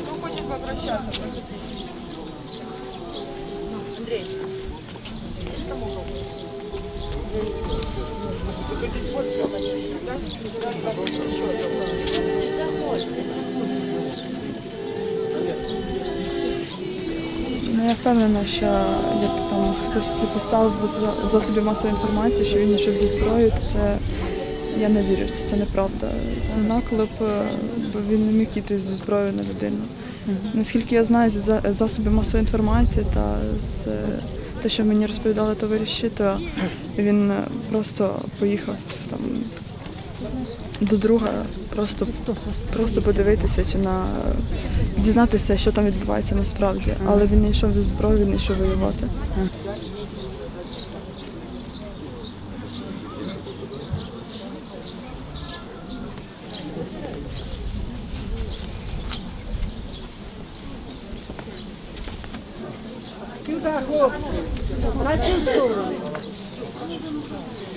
Кто хочет возвращаться? Андрей. Здесь. Ну, я впевнена, що як там хтось писав в засобі масової інформації, що він йшов зі зброєю, то це я не вірю, що це неправда. Це наклеп, е, бо він не міг іти зі зброєю на людину. Наскільки я знаю, з за- засобів масової інформації та з те, що мені розповідали товариші, то він просто поїхав там до друга, просто, просто подивитися чи на дізнатися, що там відбувається насправді. Але він не йшов без зброї, він не йшов воювати.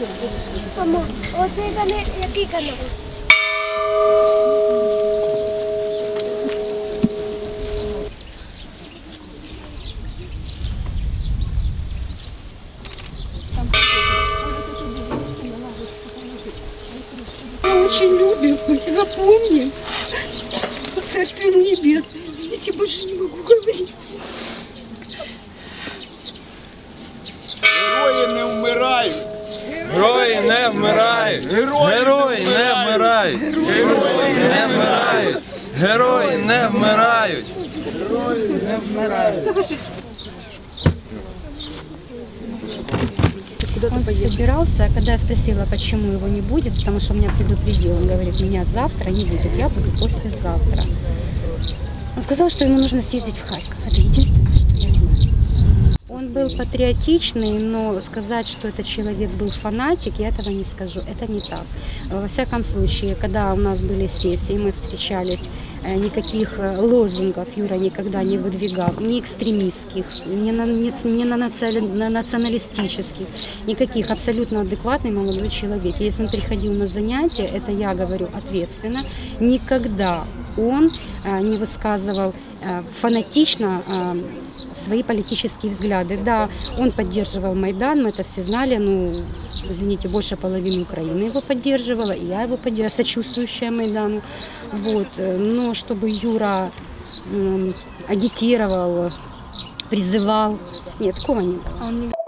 Мамо? Мы очень любим, мы тебя помним. Царство небесное. Извините, больше не могу говорить. Герої не вмирають! Герої не вмирають! Герої не вмирають! Герої не вмирають! Он собирался, а когда я спросила, почему его не будет, потому что меня предупредил, он говорит, меня завтра не будет, я буду послезавтра. Он сказал, что ему нужно съездить в Харьков. Это единственное, что я знаю. Он был патриотичный, но сказать, что этот человек был фанатик, я этого не скажу. Это не так. Во всяком случае, когда у нас были сессии, мы встречались, э, никаких э, лозунгов Юра никогда не выдвигал, ни экстремистских, ни, на, ни, ни на, наци- на националистических, никаких. Абсолютно адекватный молодой человек. Если он приходил на занятия, это я говорю ответственно, никогда он э, не высказывал фанатично э, свои политические взгляды. Да, он поддерживал Майдан, мы это все знали, ну, извините, больше половины Украины его поддерживала, и я его поддерживала, сочувствующая Майдану. Вот. э, Но чтобы Юра агитировал, призывал, нет, такого не было. А